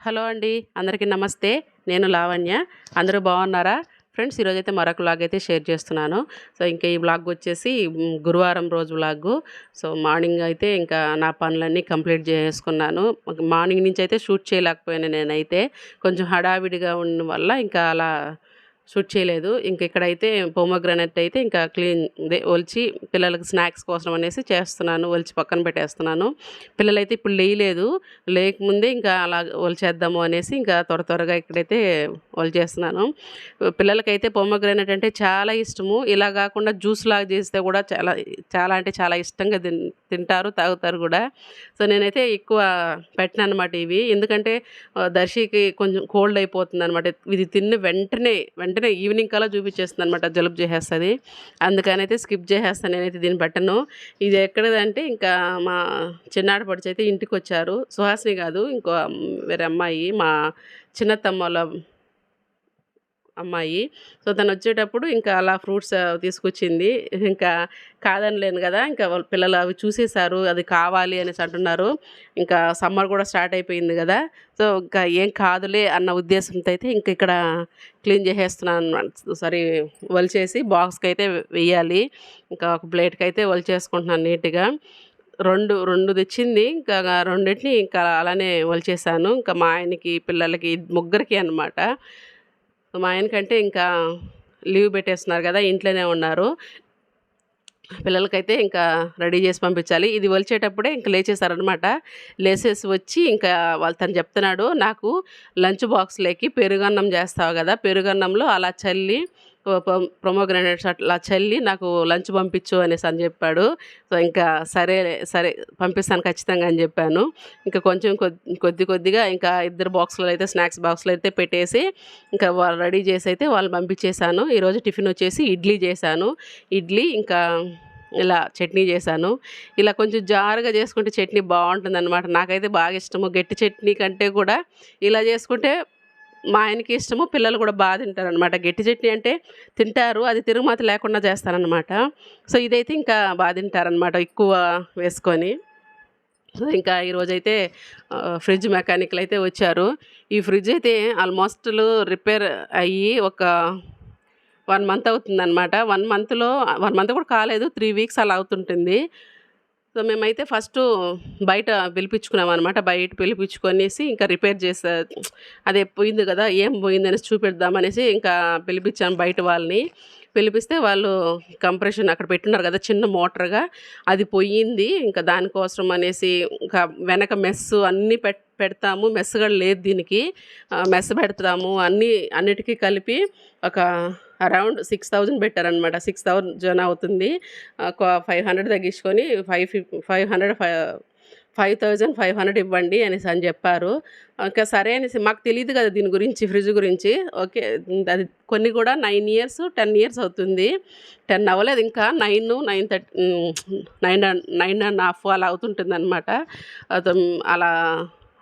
Hello అండి అందరికీ నమస్తే. నేను లావణ్య. అందరూ బాగున్నారా? ఫ్రెండ్స్ ఈరోజైతే మరొక వ్లాగ్ అయితే షేర్ చేస్తున్నాను. సో ఇంకా ఈ వ్లాగ్ వచ్చేసి గురువారం రోజు వ్లాగ్ సో మార్నింగ్ అయితే ఇంకా నా పనులన్నీ కంప్లీట్ చేసుకున్నాను. మార్నింగ్ నుంచి అయితే షూట్ చేయలేకపోయాను నేనైతే. కొంచెం హడావిడిగా ఉండడం వల్ల ఇంకా అలా షూట్ చేయలేదు. ఇంక ఇక్కడైతే పోమోగ్రానైట్ అయితే ఇంకా క్లీన్ ఒలిచి పిల్లలకి స్నాక్స్ కోసం అనేసి చేస్తున్నాను. ఒలిచి పక్కన పెట్టేస్తున్నాను. పిల్లలైతే ఇప్పుడు లేయలేదు. లేకముందే ఇంకా అలా ఒలిచేద్దాము అనేసి ఇంకా త్వర త్వరగా ఇక్కడైతే ఒలిచేస్తున్నాను. పిల్లలకైతే పొమ్మగ్రానైట్ అంటే చాలా ఇష్టము. ఇలా కాకుండా జ్యూస్ లాగా చేస్తే కూడా చాలా చాలా అంటే చాలా ఇష్టంగా తిన్ తింటారు తాగుతారు కూడా. సో నేనైతే ఎక్కువ పెట్టిన అనమాట ఇవి. ఎందుకంటే దర్శికి కొంచెం కోల్డ్ అయిపోతుంది అనమాట ఇది తిన్న వెంటనే వెంటనే ఈవినింగ్ కల్లా చూపించేస్తుంది అనమాట జలుబు చేసేస్తుంది అందుకని అయితే స్కిప్ చేసేస్తాను నేనైతే దీన్ని బట్టను. ఇది ఎక్కడదంటే ఇంకా మా చిన్నాడు పడిచి అయితే ఇంటికి వచ్చారు సుహాసిని కాదు ఇంకో వేరే అమ్మాయి మా చిన్నత్తమ్మల అమ్మాయి. సో తను వచ్చేటప్పుడు ఇంకా అలా ఫ్రూట్స్ తీసుకొచ్చింది. ఇంకా కాదనలేను కదా ఇంకా వాళ్ళ పిల్లలు అవి చూసేశారు అది కావాలి అనేసి అంటున్నారు. ఇంకా సమ్మర్ కూడా స్టార్ట్ అయిపోయింది కదా సో ఇంకా ఏం కాదులే అన్న ఉద్దేశంతో అయితే ఇంక ఇక్కడ క్లీన్ చేసేస్తున్నాను అన్నమాట. సారీ వలిచేసి బాక్స్కి అయితే వెయ్యాలి. ఇంకా ఒక ప్లేట్కి అయితే వలిచేసుకుంటున్నాను నీట్గా. రెండు రెండు తెచ్చింది ఇంకా రెండింటిని ఇంకా అలానే వలిచేసాను ఇంకా మా ఆయనకి పిల్లలకి ముగ్గురికి అనమాట మా ఆయనకంటే ఇంకా లీవ్ పెట్టేస్తున్నారు కదా ఇంట్లోనే ఉన్నారు. పిల్లలకైతే ఇంకా రెడీ చేసి పంపించాలి. ఇది వలిచేటప్పుడే ఇంకా లేచేసారనమాట లేచేసి వచ్చి ఇంకా వాళ్ళు తను చెప్తున్నాడు నాకు లంచ్ బాక్స్లోకి పెరుగన్నం చేస్తావు కదా పెరుగన్నంలో అలా చల్లి ప్రొమోగ్రానేట్స్ అట్లా చల్లి నాకు లంచ్ పంపించు అనేసి అని చెప్పాడు. సో ఇంకా సరే సరే పంపిస్తాను ఖచ్చితంగా అని చెప్పాను. ఇంకా కొంచెం కొద్ది కొద్ది కొద్దిగా ఇంకా ఇద్దరు బాక్స్లో అయితే స్నాక్స్ బాక్స్లో అయితే పెట్టేసి ఇంకా వాళ్ళు రెడీ చేసి అయితే వాళ్ళు పంపించేశాను. ఈరోజు టిఫిన్ వచ్చేసి ఇడ్లీ చేశాను. ఇడ్లీ ఇంకా ఇలా చట్నీ చేశాను. ఇలా కొంచెం జారుగా చేసుకుంటే చట్నీ బాగుంటుంది అనమాట నాకైతే బాగా ఇష్టము. గట్టి చట్నీ కంటే కూడా ఇలా చేసుకుంటే మా ఆయనకి ఇష్టము పిల్లలు కూడా బాగా తింటారు అనమాట గట్టి చట్నీ అంటే తింటారు అది తిరుగుమాత లేకుండా చేస్తారనమాట సో ఇదైతే ఇంకా బాగా తింటారనమాట ఎక్కువ వేసుకొని. ఇంకా ఈరోజైతే ఫ్రిడ్జ్ మెకానిక్లు అయితే వచ్చారు. ఈ ఫ్రిడ్జ్ అయితే ఆల్మోస్ట్ రిపేర్ అయ్యి ఒక వన్ మంత్ అవుతుందన్నమాట. వన్ మంత్లో వన్ మంత్ కూడా కాలేదు త్రీ వీక్స్ అలా అవుతుంటుంది. సో మేమైతే ఫస్ట్ బయట పిలిపించుకున్నాం అనమాట బయట పిలిపించుకొనేసి ఇంకా రిపేర్ చేసే అదే పోయింది కదా ఏం పోయింది అనేసి చూపెడదామనేసి ఇంకా పిలిపించాం బయట వాళ్ళని. పిలిపిస్తే వాళ్ళు కంప్రెషన్ అక్కడ పెట్టున్నారు కదా చిన్న మోటార్గా అది పోయింది. ఇంకా దానికోసం అనేసి ఇంకా వెనక మెస్ అన్నీ పెట్ పెడతాము. మెస్ కూడా లేదు దీనికి. మెస్ పెడతాము అన్నీ అన్నిటికీ కలిపి ఒక అరౌండ్ సిక్స్ థౌజండ్ పెట్టారనమాట సిక్స్ థౌజండ్ అవుతుంది. ఫైవ్ హండ్రెడ్ తగ్గించుకొని ఫైవ్ ఫిఫ్ five hundred five five thousand five hundred ఇవ్వండి అనేసి అని చెప్పారు. ఇంకా సరే అనేసి మాకు తెలియదు కదా దీని గురించి ఫ్రిడ్జ్ గురించి. ఓకే అది కొన్ని కూడా నైన్ ఇయర్స్ టెన్ ఇయర్స్ అవుతుంది. టెన్ అవ్వలేదు ఇంకా. Nine nine thirty nine nine and half అలా అవుతుంటుంది అనమాట అలా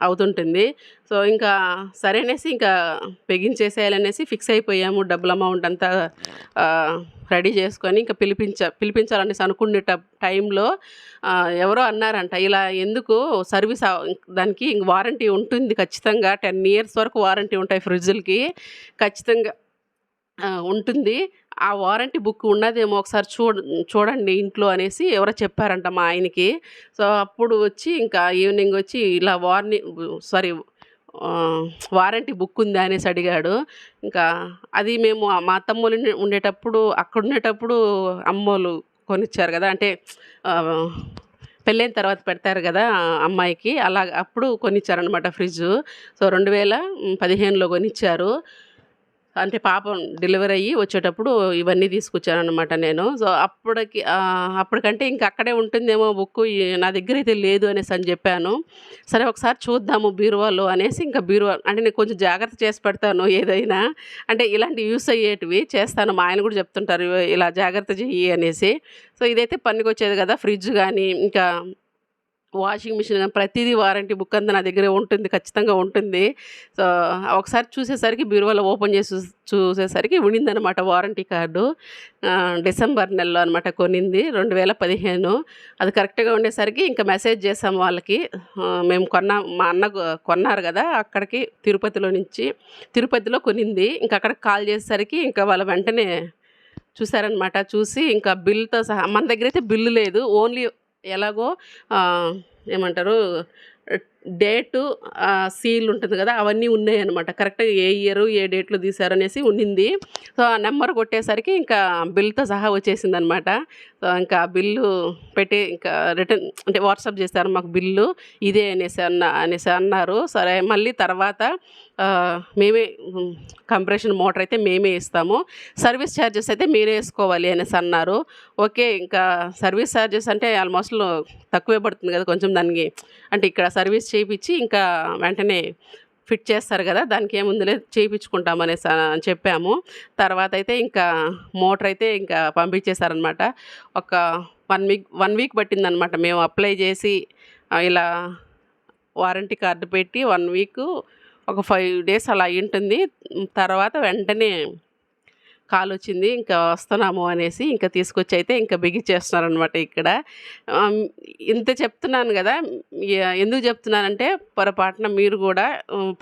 అవుతుంటుంది. సో ఇంకా సరే అనేసి ఇంకా పెగించేసేయాలనేసి ఫిక్స్ అయిపోయాము. డబ్బుల అమౌంట్ అంతా రెడీ చేసుకొని ఇంకా పిలిపించ పిలిపించాలనేసి అనుకునే ట- టైంలో ఎవరో అన్నారంట ఇలా ఎందుకు సర్వీస్ దానికి దానికి వారంటీ ఉంటుంది ఖచ్చితంగా. టెన్ ఇయర్స్ వరకు వారంటీ ఉంటాయి ఫ్రిడ్జ్లకి. ఖచ్చితంగా ఉంటుంది. ఆ వారంటీ బుక్ ఉన్నదేమో ఒకసారి చూడ చూడండి ఇంట్లో అనేసి ఎవరో చెప్పారంట మా ఆయనకి. సో అప్పుడు వచ్చి ఇంకా ఈవినింగ్ వచ్చి ఇలా వార్నింగ్ సారీ వారంటీ బుక్ ఉందా అనేసి అడిగాడు. ఇంకా అది మేము మా తమ్ములు ఉండేటప్పుడు అక్కడ ఉండేటప్పుడు అమ్మోళ్ళు కొనిచ్చారు కదా అంటే పెళ్ళైన తర్వాత పెడతారు కదా అమ్మాయికి అలా అప్పుడు కొనిచ్చారనమాట ఫ్రిడ్జ్. సో రెండు వేల పదిహేనులో కొనిచ్చారు. అంటే పాపం డెలివరీ అయ్యి వచ్చేటప్పుడు ఇవన్నీ తీసుకొచ్చానమాట నేను. సో అప్పటికి అప్పటికంటే ఇంకా అక్కడే ఉంటుందేమో బుక్ నా దగ్గర అయితే లేదు అనేసి అని చెప్పాను. సరే ఒకసారి చూద్దాము బీరువాలో అనేసి ఇంకా బీరువా అంటే నేను కొంచెం జాగ్రత్త చేసి పెడతాను ఏదైనా. అంటే ఇలాంటి యూస్ అయ్యేటివి చేస్తాను. మా ఆయన కూడా చెప్తుంటారు ఇలా జాగ్రత్త చెయ్యి అనేసి. సో ఇదైతే పనికి వచ్చేది కదా ఫ్రిడ్జ్ కానీ ఇంకా వాషింగ్ మిషన్ ప్రతిదీ వారంటీ బుక్ అంతా నా దగ్గర ఉంటుంది. ఖచ్చితంగా ఉంటుంది. సో, ఒకసారి చూసేసరికి బీరువాలో ఓపెన్ చేసి చూసేసరికి ఉండిందనమాట వారంటీ కార్డు. డిసెంబర్ నెలలో అనమాట కొనింది. 2015 అది కరెక్ట్‌గా ఉండేసరికి ఇంకా మెసేజ్ చేసాము వాళ్ళకి. మేము కొన్నాం మా అన్న కొన్నారు కదా అక్కడికి తిరుపతిలో నుంచి తిరుపతిలో కొనింది. ఇంకా అక్కడికి కాల్ చేసేసరికి ఇంకా వాళ్ళ వెంటనే చూసారనమాట. చూసి ఇంకా బిల్‌తో సహా మన దగ్గర అయితే బిల్లు లేదు. ఓన్లీ ఎలాగో ఏమంటారు డేటు సీల్ ఉంటుంది కదా అవన్నీ ఉన్నాయన్నమాట. కరెక్ట్‌గా ఏ ఇయర్ ఏ డేట్‌లో తీశారు అనేసి ఉండింది. సో, ఆ నెంబర్ కొట్టేసరికి ఇంకా బిల్‌తో సహా వచ్చేసింది అనమాట ఇంకా బిల్లు పెట్టి ఇంకా రిటర్న్ అంటే వాట్సాప్ చేశారు మాకు బిల్లు. ఇదే అనేసి అన్న అనేసి అన్నారు. సరే మళ్ళీ తర్వాత మేమే కంప్రెషన్ మోటర్ అయితే మేమే ఇస్తాము. సర్వీస్ చార్జెస్ అయితే మీరే వేసుకోవాలి అనేసి అన్నారు. ఓకే. ఇంకా సర్వీస్ చార్జెస్ అంటే ఆల్మోస్ట్ తక్కువే పడుతుంది కదా కొంచెం దానికి అంటే ఇక్కడ సర్వీస్ చేయించి ఇంకా వెంటనే ఫిట్ చేస్తారు కదా దానికేముందిలే చేపిచ్చుకుంటాం అనేసి అని చెప్పాము. తర్వాతయితే ఇంకా మోటర్ అయితే ఇంకా పంపించేసారనమాట. ఒక వన్ వీక్ వన్ వీక్ పట్టిందనమాట. మేము అప్లై చేసి ఇలా వారంటీ కార్డు పెట్టి వన్ వీక్ ఒక ఫైవ్ డేస్ అలా అయ్యి ఉంటుంది తర్వాత వెంటనే కాలొచ్చింది. ఇంకా వస్తున్నాము అనేసి ఇంకా తీసుకొచ్చి అయితే ఇంకా బిగించేస్తున్నారనమాట ఇక్కడ. ఇంత చెప్తున్నాను కదా ఎందుకు చెప్తున్నానంటే పొరపాటున మీరు కూడా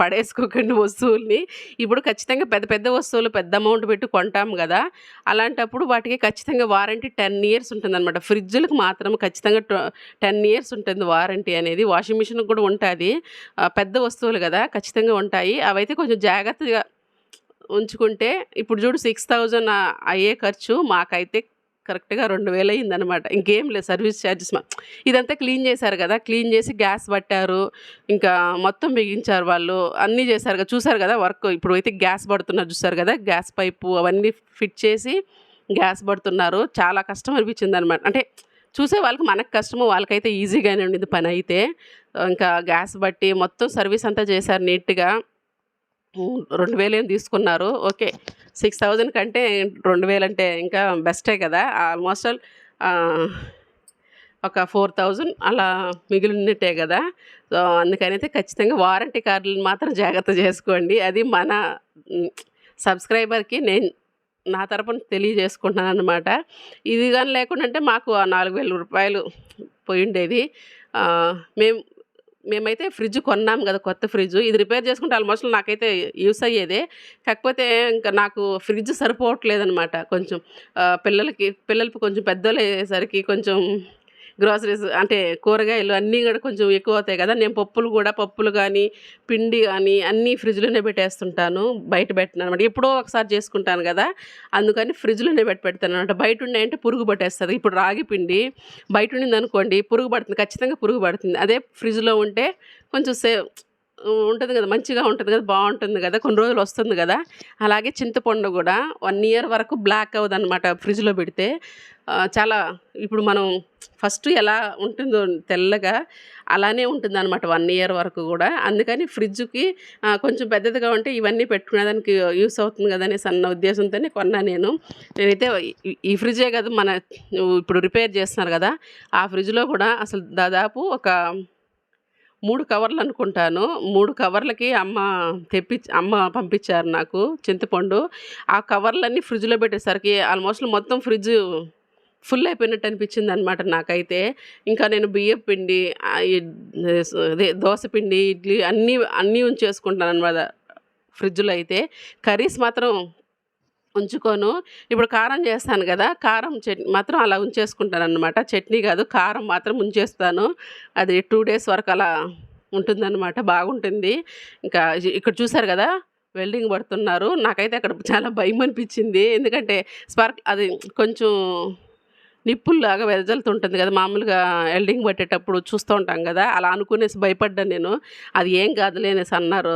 పడేసుకోకండి వస్తువుల్ని. ఇప్పుడు ఖచ్చితంగా పెద్ద పెద్ద వస్తువులు పెద్ద అమౌంట్ పెట్టి కొంటాము కదా అలాంటప్పుడు వాటికి ఖచ్చితంగా వారంటీ 10 ఇయర్స్ ఉంటుందనమాట. ఫ్రిడ్జులకి మాత్రం ఖచ్చితంగా టెన్ ఇయర్స్ ఉంటుంది వారంటీ అనేది. వాషింగ్ మిషన్‌కి కూడా ఉంటుంది పెద్ద వస్తువులు కదా ఖచ్చితంగా ఉంటాయి. అవైతే కొంచెం జాగ్రత్తగా ఉంచుకుంటే ఇప్పుడు చూడు సిక్స్ థౌజండ్ అయ్యే ఖర్చు మాకైతే కరెక్ట్‌గా 2000 అయిందనమాట. ఇంకేం లేదు సర్వీస్ ఛార్జెస్ మా ఇదంతా క్లీన్ చేశారు కదా క్లీన్ చేసి గ్యాస్ పట్టారు. ఇంకా మొత్తం బిగించారు వాళ్ళు. అన్నీ చేశారు కదా చూసారు కదా వర్క్ ఇప్పుడు అయితే గ్యాస్ పడుతున్నారు చూసారు కదా గ్యాస్ పైపు అవన్నీ ఫిట్ చేసి గ్యాస్ పడుతున్నారు. చాలా కష్టం అనిపించిందనమాట. అంటే చూసే వాళ్ళకి మనకు కష్టము. వాళ్ళకైతే ఈజీగానే ఉండింది పని అయితే ఇంకా గ్యాస్ బట్టి మొత్తం సర్వీస్ అంతా చేశారు నీట్‌గా. రెండు వేలు ఏం తీసుకున్నారు. ఓకే. 6000 కంటే 2000 అంటే ఇంకా బెస్టే కదా ఆల్మోస్ట్ ఆల్ ఒక ఫోర్ థౌజండ్ అలా మిగిలినట్టే కదా సో, అందుకనైతే ఖచ్చితంగా వారంటీ కార్డులను మాత్రం జాగ్రత్త చేసుకోండి. అది మన సబ్స్క్రైబర్‌కి నేను నా తరపున తెలియజేసుకుంటున్నాను అనమాట ఇది కానీ లేకుండా అంటే మాకు ఆ రూ. 4000 పోయుండేది. ఆహ్, మేము మేమైతే ఫ్రిడ్జ్ కొన్నాం కదా కొత్త ఫ్రిడ్జ్. ఇది రిపేర్ చేసుకుంటే ఆల్మోస్ట్ నాకైతే యూస్ అయ్యేదే. కాకపోతే ఇంకా నాకు ఫ్రిడ్జ్ సరిపోవట్లేదనమాట. కొంచెం పిల్లలకి పిల్లలకి పిల్లలు కొంచెం పెద్దోళ్ళయ్యేసరికి కొంచెం గ్రోసరీస్ అంటే కూరగాయలు అన్నీ కూడా కొంచెం ఎక్కువ అవుతాయి కదా నేను పప్పులు కూడా పప్పులు కానీ పిండి కానీ అన్నీ ఫ్రిడ్జ్‌లోనే పెట్టేస్తుంటాను. బయట పెట్టననమాట. ఎప్పుడో ఒకసారి చేసుకుంటాను కదా అందుకని ఫ్రిడ్జ్‌లోనే పెట్టి పెడతాననమాట. బయటున్నాయంటే పురుగు పట్టేస్తుంది ఇప్పుడు రాగి పిండి బయట ఉండింది అనుకోండి పురుగు పడుతుంది. ఖచ్చితంగా పురుగు పడుతుంది. అదే ఫ్రిడ్జ్‌లో ఉంటే కొంచెం సేవ్ ఉంటుంది కదా మంచిగా ఉంటుంది కదా బాగుంటుంది కదా కొన్ని రోజులు వస్తుంది కదా అలాగే చింతపండు కూడా వన్ ఇయర్ వరకు బ్లాక్ అవ్వదు అనమాట ఫ్రిడ్జ్‌లో పెడితే. చాలా ఇప్పుడు మనం ఫస్ట్ ఎలా ఉంటుందో తెల్లగా అలానే ఉంటుందనమాట 1 ఇయర్ వరకు కూడా అందుకని ఫ్రిడ్జ్‌కి కొంచెం పెద్దదిగా ఉంటే ఇవన్నీ పెట్టుకునేదానికి యూస్ అవుతుంది కదనే సన్న ఉద్దేశంతోనే కొన్నా నేను. నేనైతే ఈ ఫ్రిడ్జే కదా మన ఇప్పుడు రిపేర్ చేస్తున్నారు కదా ఆ ఫ్రిడ్జ్‌లో కూడా అసలు దాదాపు ఒక మూడు కవర్లు అనుకుంటాను. మూడు కవర్లకి అమ్మ తెప్పి అమ్మ పంపించారు నాకు చింతపండు. ఆ కవర్లన్నీ ఫ్రిడ్జ్‌లో పెట్టేసరికి ఆల్మోస్ట్ మొత్తం ఫ్రిడ్జ్ ఫుల్ అయిపోయినట్టు అనిపించిందనమాట నాకైతే. ఇంకా నేను బియ్యం పిండి అదే దోస పిండి, ఇడ్లీ అన్నీ అన్నీ ఉంచేసుకుంటాననమాట ఫ్రిడ్జ్‌లో అయితే. కర్రీస్ మాత్రం ఉంచుకోను. ఇప్పుడు కారం చేస్తాను కదా కారం చట్నీ మాత్రం అలా ఉంచేసుకుంటాను అనమాట చట్నీ కాదు కారం మాత్రం ఉంచేస్తాను. అది టూ డేస్ వరకు అలా ఉంటుందన్నమాట బాగుంటుంది. ఇంకా ఇక్కడ చూసారు కదా వెల్డింగ్ పడుతున్నారు. నాకైతే అక్కడ చాలా భయం అనిపించింది ఎందుకంటే స్పార్క్ అది కొంచెం నిప్పుల్లాగా వెదజల్తుంటుంది కదా మామూలుగా ఎల్డింగ్ పట్టేటప్పుడు చూస్తూ ఉంటాం కదా అలా అనుకునేసి భయపడ్డాను నేను. అది ఏం కాదులేనేసి అన్నారు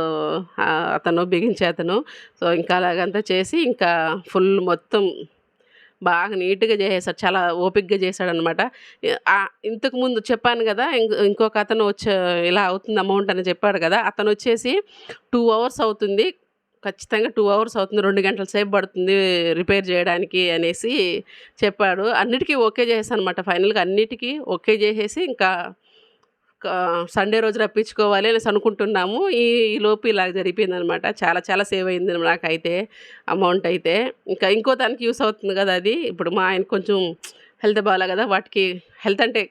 బిగించే అతను బిగించేతను. సో, ఇంకా అలాగంతా చేసి ఇంకా ఫుల్ మొత్తం బాగా నీట్‌గా చేసేసాడు. చాలా ఓపిక్గా చేశాడనమాట. ఇంతకుముందు చెప్పాను కదా ఇంకొక అతను వచ్చే ఇలా అవుతుంది అమౌంట్ అని చెప్పాడు కదా అతను వచ్చేసి టూ అవర్స్ అవుతుంది. ఖచ్చితంగా టూ అవర్స్ అవుతుంది. రెండు గంటల సేపు పడుతుంది రిపేర్ చేయడానికి అనేసి చెప్పాడు. అన్నిటికీ ఓకే చేసేసాననమాట. ఫైనల్‌గా అన్నిటికీ ఓకే చేసేసి ఇంకా సండే రోజు రప్పించుకోవాలి అనేసి అనుకుంటున్నాము. ఈ లోపు ఇలా జరిగిపోయిందనమాట. చాలా చాలా సేవ్ అయింది నాకైతే అమౌంట్ అయితే. ఇంకా ఇంకో దానికి యూస్ అవుతుంది కదా అది. ఇప్పుడు మా ఆయన కొంచెం హెల్త్ బాగాలే కదా వాటికి హెల్త్ అంటే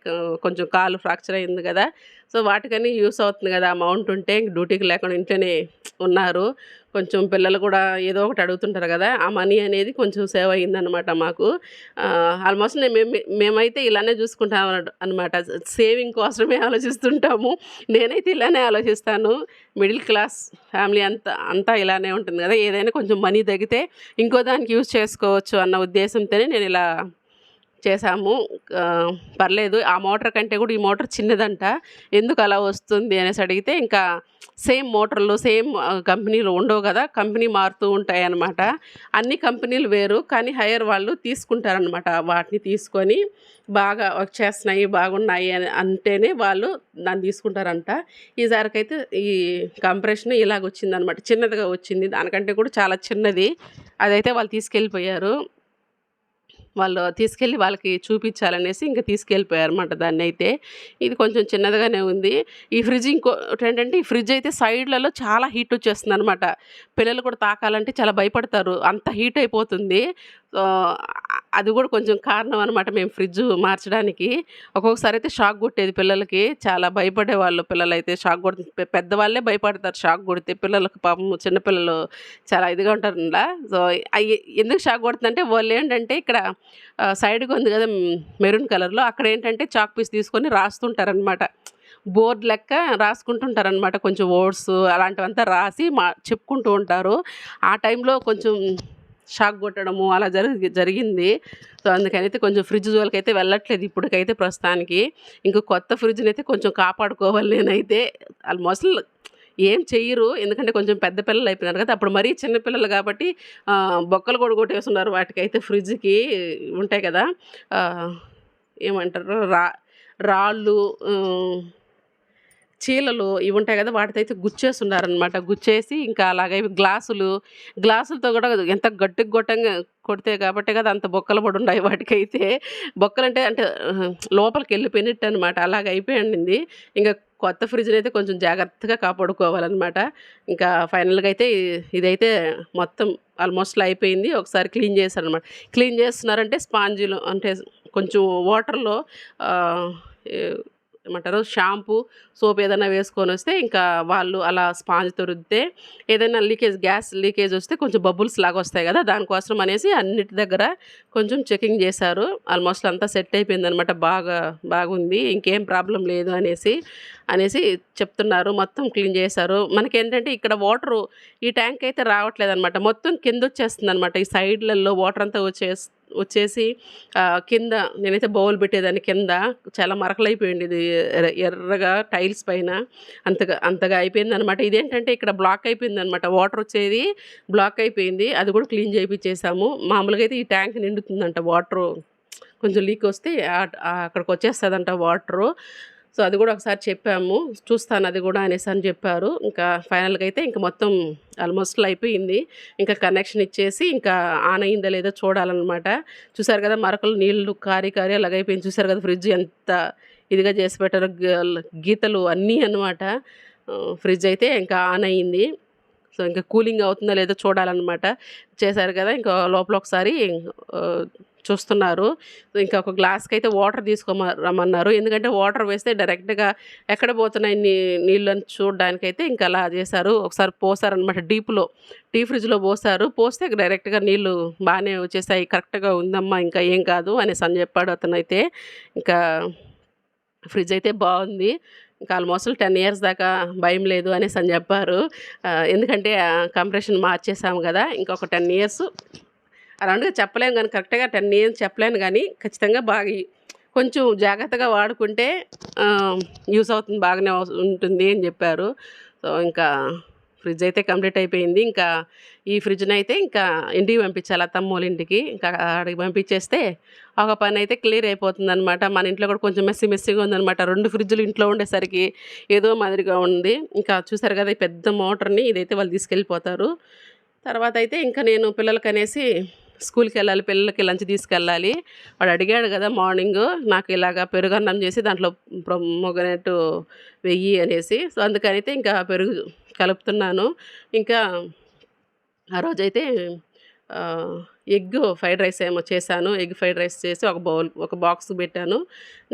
కొంచెం కాలు ఫ్రాక్చర్ అయింది కదా సో, వాటికని యూస్ అవుతుంది కదా అమౌంట్ ఉంటే డ్యూటీకి లేకుండా ఇంట్లోనే ఉన్నారు. కొంచెం పిల్లలు కూడా ఏదో ఒకటి అడుగుతుంటారు కదా ఆ మనీ అనేది కొంచెం సేవ్ అయిందనమాట మాకు. ఆల్మోస్ట్ నేను మేము మేమైతే ఇలానే చూసుకుంటాం అనమాట. సేవింగ్ కోసమే ఆలోచిస్తుంటాము. నేనైతే ఇలానే ఆలోచిస్తాను. మిడిల్ క్లాస్ ఫ్యామిలీ అంతా అంతా ఇలానే ఉంటుంది కదా ఏదైనా కొంచెం మనీ తగ్గితే ఇంకో దానికి యూజ్ చేసుకోవచ్చు అన్న ఉద్దేశంతోనే నేను ఇలా చేసాము పర్లేదు. ఆ మోటార్ కంటే కూడా ఈ మోటార్ చిన్నదంట. ఎందుకు అలా వస్తుంది అనేసి అడిగితే ఇంకా సేమ్ మోటార్లు సేమ్ కంపెనీలు ఉండవు కదా కంపెనీ మారుతూ ఉంటాయనమాట. అన్ని కంపెనీలు వేరు. కానీ హైయర్ వాళ్ళు తీసుకుంటారనమాట. వాటిని తీసుకొని బాగా వర్క్ చేస్తున్నాయి, బాగున్నాయి అని అంటేనే వాళ్ళు దాన్ని తీసుకుంటారంట. ఈసారికైతే ఈ కంప్రెషన్ ఇలాగొచ్చిందనమాట. చిన్నదిగా వచ్చింది. దానికంటే కూడా చాలా చిన్నది. అదైతే వాళ్ళు తీసుకెళ్ళిపోయారు. వాళ్ళు తీసుకెళ్ళి వాళ్ళకి చూపించాలనేసి ఇంకా తీసుకెళ్ళిపోయారనమాట దాన్ని అయితే ఇది కొంచెం చిన్నదిగానే ఉంది. ఈ ఫ్రిడ్జ్ ఇంకోటేంటంటే ఈ ఫ్రిడ్జ్ అయితే సైడ్‌లలో చాలా హీట్ వచ్చేస్తుంది అనమాట పిల్లలు కూడా తాకాలంటే చాలా భయపడతారు. అంత హీట్ అయిపోతుంది. సో, అది కూడా కొంచెం కారణం అనమాట మేము ఫ్రిడ్జ్ మార్చడానికి. ఒక్కొక్కసారి అయితే షాక్ కొట్టేది పిల్లలకి. చాలా భయపడేవాళ్ళు పిల్లలైతే షాక్ కొడుతుంది. పెద్దవాళ్ళే భయపడతారు షాక్ కొడితే. పిల్లలకు పాపం చిన్నపిల్లలు చాలా ఇదిగా ఉంటారులా. సో, ఎందుకు షాక్ కొడుతుందంటే వాళ్ళు ఏంటంటే ఇక్కడ సైడ్కి ఉంది కదా మెరూన్ కలర్‌లో అక్కడ ఏంటంటే చాక్ పీస్ తీసుకొని రాస్తుంటారనమాట. బోర్డ్ లెక్క రాసుకుంటుంటారనమాట. కొంచెం వర్డ్స్ అలాంటివంతా రాసి మా చెప్పుకుంటూ ఉంటారు. ఆ టైంలో కొంచెం షాక్ కొట్టడము అలా జరిగి జరిగింది. సో, అందుకనైతే కొంచెం ఫ్రిడ్జ్ జోలికైతే వెళ్ళట్లేదు ఇప్పటికైతే ప్రస్తుతానికి. ఇంకా కొత్త ఫ్రిడ్జ్ని అయితే కొంచెం కాపాడుకోవాలి నేనైతే. ఆల్మోస్ట్ ఏం చెయ్యరు. ఎందుకంటే కొంచెం పెద్ద పిల్లలు అయిపోయినారు కదా! అప్పుడు మరీ చిన్నపిల్లలు కాబట్టి బొక్కలు కూడా కొట్టేసున్నారు వాటికైతే ఫ్రిడ్జ్‌కి ఉంటాయి కదా! ఏమంటారు రా రాళ్ళు చీలలు ఇవి ఉంటాయి కదా వాటితో అయితే గుచ్చేసున్నారనమాట. గుచ్చేసి ఇంకా అలాగే గ్లాసులు, గ్లాసులతో కూడా ఎంత గట్టిగా గొట్టంగా కొడితే కాబట్టి కదా! అంత బొక్కలు పడుండాయి వాటికైతే. బొక్కలంటే అంటే లోపలికి వెళ్ళిపోయినట్టు అనమాట అలాగ అయిపోయింది. ఇంకా కొత్త ఫ్రిడ్జ్ని అయితే కొంచెం జాగ్రత్తగా కాపాడుకోవాలనమాట. ఇంకా ఫైనల్‌గా అయితే ఇదైతే మొత్తం ఆల్మోస్ట్‌లో అయిపోయింది. ఒకసారి క్లీన్ చేశారనమాట. క్లీన్ చేస్తున్నారంటే స్పాంజీలు అంటే కొంచెం వాటర్‌లో ఏమంటారు షాంపూ, సోప్ ఏదైనా వేసుకొని వస్తే ఇంకా వాళ్ళు అలా స్పాంజ్‌తో రుద్దితే ఏదైనా లీకేజ్ గ్యాస్ లీకేజ్ వస్తే కొంచెం బబుల్స్ లాగా వస్తాయి కదా దానికోసం అనేసి అన్నిటి దగ్గర కొంచెం చెకింగ్ చేశారు. ఆల్మోస్ట్ అంతా సెట్ అయిపోయిందనమాట. బాగా బాగుంది. ఇంకేం ప్రాబ్లం లేదు అనేసి, అనేసి చెప్తున్నారు. మొత్తం క్లీన్ చేశారు. మనకేంటంటే ఇక్కడ వాటరు ఈ ట్యాంక్ అయితే రావట్లేదనమాట. మొత్తం కింద వచ్చేస్తుంది అనమాట ఈ సైడ్‌లలో వాటర్ అంతా వచ్చేస్తుంది వచ్చేసి కింద నేనైతే బౌల్ పెట్టేదాన్ని కింద చాలా మరకలైపోయింది ఎర్ర ఎర్రగా టైల్స్ పైన. అంతగా అంతగా అయిపోయింది అనమాట ఇదేంటంటే ఇక్కడ బ్లాక్ అయిపోయిందనమాట. వాటర్ వచ్చేది బ్లాక్ అయిపోయింది. అది కూడా క్లీన్ చేయించేసాము మామూలుగా అయితే ఈ ట్యాంక్ నిండుతుందంట వాటరు కొంచెం లీక్ వస్తే అక్కడికి వచ్చేస్తుందంట వాటరు. సో, అది కూడా ఒకసారి చెప్పాము. చూస్తాను అది కూడా అనేసి అని చెప్పారు. ఇంకా ఫైనల్‌గా అయితే ఇంకా మొత్తం ఆల్మోస్ట్ అయిపోయింది. ఇంకా కనెక్షన్ ఇచ్చేసి ఇంకా ఆన్ అయిందా లేదో చూడాలన్నమాట చూసారు కదా! మరకలు నీళ్ళు కారి కారి అలాగైపోయింది. చూసారు కదా! ఫ్రిడ్జ్ ఎంత ఇదిగా చేసి పెట్టారు గీతలు అన్నీ అనమాట. ఫ్రిడ్జ్ అయితే ఇంకా ఆన్ అయింది. సో, ఇంకా కూలింగ్ అవుతుందో లేదో చూడాలన్నమాట చేశారు కదా! ఇంకా లోపల ఒకసారి చూస్తున్నారు. ఇంకా ఒక గ్లాస్‌కైతే వాటర్ తీసుకోమ రమ్మన్నారు. ఎందుకంటే వాటర్ వేస్తే డైరెక్ట్‌గా ఎక్కడ పోతున్నాయి నీ నీళ్ళని చూడడానికైతే ఇంకా అలా చేశారు. ఒకసారి పోసారనమాట డీప్‌లో. డీ ఫ్రిడ్జ్‌లో పోసారు. పోస్తే డైరెక్ట్‌గా నీళ్ళు బాగానే వచ్చేసాయి. కరెక్ట్‌గా ఉందమ్మా ఇంకా ఏం కాదు అనేసి అని చెప్పాడు అతనైతే. ఇంకా ఫ్రిడ్జ్ అయితే బాగుంది ఇంకా ఆల్మోస్ట్ 10 ఇయర్స్ దాకా భయం లేదు అనేసి అని చెప్పారు. ఎందుకంటే కంప్రెషన్ మార్చేసాము కదా ఇంకొక 10 ఇయర్స్ అలాంటిగా చెప్పలేము కానీ కరెక్ట్‌గా 10 ఇయర్స్ చెప్పలేను కానీ ఖచ్చితంగా బాగా కొంచెం జాగ్రత్తగా వాడుకుంటే యూస్ అవుతుంది బాగానే ఉంటుంది అని చెప్పారు. సో, ఇంకా ఫ్రిడ్జ్ అయితే కంప్లీట్ అయిపోయింది. ఇంకా ఈ ఫ్రిడ్జ్ని అయితే ఇంకా ఇంటికి పంపించాలి అత్తమ్మోళ్ళ ఇంటికి. ఇంకా ఆడికి పంపించేస్తే ఒక పని అయితే క్లియర్ అయిపోతుందనమాట. మన ఇంట్లో కూడా కొంచెం మెస్సీ మెస్సీగా ఉందనమాట. రెండు ఫ్రిడ్జ్‌లు ఇంట్లో ఉండేసరికి ఏదో మాదిరిగా ఉంది. ఇంకా చూసారు కదా! ఈ పెద్ద మోటార్‌ని ఇదైతే వాళ్ళు తీసుకెళ్ళిపోతారు. తర్వాత అయితే ఇంకా నేను పిల్లలకి అనేసి స్కూల్కి వెళ్ళాలి పిల్లలకి లంచ్ తీసుకెళ్ళాలి వాడు అడిగాడు కదా మార్నింగ్ నాకు ఇలాగ పెరుగన్నం చేసి దాంట్లో మొగనట్టు వెయ్యి అనేసి సో అందుకనైతే ఇంకా పెరుగు కలుపుతున్నాను. ఇంకా ఆ రోజైతే ఎగ్ ఫ్రైడ్ రైస్ ఏమో చేశాను. ఎగ్ ఫ్రైడ్ రైస్ చేసి ఒక బౌల్ ఒక బాక్స్ పెట్టాను.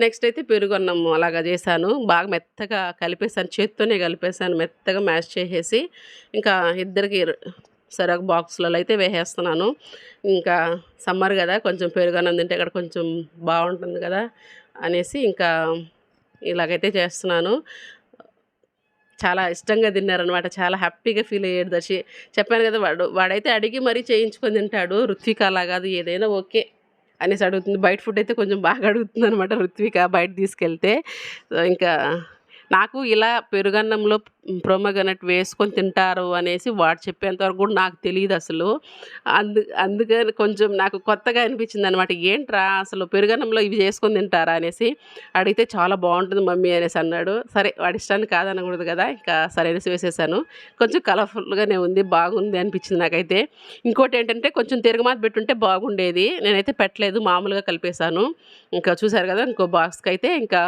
నెక్స్ట్ అయితే పెరుగు అన్నం అలాగా చేశాను. బాగా మెత్తగా కలిపేసాను చేత్తోనే కలిపేసాను మెత్తగా మ్యాష్ చేసేసి ఇంకా ఇద్దరికి సరే ఒక బాక్స్లలో అయితే వేసేస్తున్నాను. ఇంకా సమ్మర్ కదా కొంచెం పెరుగు అన్నం తింటే ఇక్కడ కొంచెం బాగుంటుంది కదా అనేసి ఇంకా ఇలాగైతే చేస్తున్నాను. చాలా ఇష్టంగా తిన్నారనమాట చాలా హ్యాపీగా ఫీల్ అయ్యాడు దర్శి. చెప్పాను కదా వాడు వాడైతే అడిగి మరీ చేయించుకొని తింటాడు. రుత్విక అలా కాదు ఏదైనా ఓకే అనేసి అడుగుతుంది. బయట ఫుడ్ అయితే కొంచెం బాగా అడుగుతుంది అనమాట రుత్విక బయట తీసుకెళ్తే. ఇంకా నాకు ఇలా పెరుగన్నంలో ప్రొమగనట్ వేసుకొని తింటారు అనేసి వాడు చెప్పేంతవరకు కూడా నాకు తెలియదు అసలు. అందు అందుకని కొంచెం నాకు కొత్తగా అనిపించింది అనమాట ఏంట్రా అసలు పెరుగన్నంలో ఇవి చేసుకొని తింటారా? అనేసి అడిగితే చాలా బాగుంటుంది మమ్మీ అనేసి అన్నాడు. సరే వాడి ఇష్టాన్ని కాదనకూడదు కదా ఇంకా సరే అనేసి వేసేసాను. కొంచెం కలర్ఫుల్గానే ఉంది బాగుంది అనిపించింది నాకైతే. ఇంకోటి ఏంటంటే కొంచెం తిరగమాత పెట్టుంటే బాగుండేది. నేనైతే పెట్టలేదు మామూలుగా కలిపేశాను. ఇంకా చూసారు కదా ఇంకో బాక్స్కి అయితే ఇంకా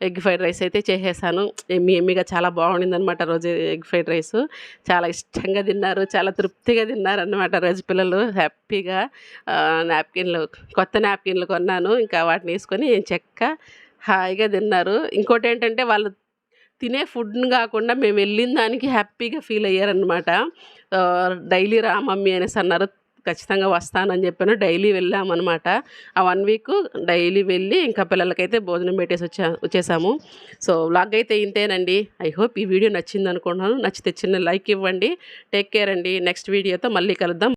ఎగ్ ఫ్రైడ్ రైస్ అయితే చేసేసాను. ఎమ్మి ఎమ్మిగా చాలా బాగుండింది అనమాట రోజు ఎగ్ ఫ్రైడ్ రైస్. చాలా ఇష్టంగా తిన్నారు చాలా తృప్తిగా తిన్నారు అనమాట రోజు పిల్లలు. హ్యాపీగా నాప్కిన్లు కొత్త నాప్కిన్లు కొన్నాను. ఇంకా వాటిని వేసుకొని చెక్క హాయిగా తిన్నారు. ఇంకోటి ఏంటంటే వాళ్ళు తినే ఫుడ్ని కాకుండా మేము వెళ్ళిన దానికి హ్యాపీగా ఫీల్ అయ్యారనమాట డైలీ రా మమ్మీ అనేసి అన్నారు. ఖచ్చితంగా వస్తానని చెప్పాను. డైలీ వెళ్ళామన్నమాట. ఆ వన్ వీక్ డైలీ వెళ్ళి ఇంకా పిల్లలకైతే భోజనం పెట్టేసి వచ్చా వచ్చేసాము. సో వ్లాగ్ అయితే ఇంతేనండి. ఐ హోప్ ఈ వీడియో నచ్చింది అనుకుంటున్నాను నచ్చితే చిన్న లైక్ ఇవ్వండి. టేక్ కేర్ అండి. నెక్స్ట్ వీడియోతో మళ్ళీ కలుద్దాం.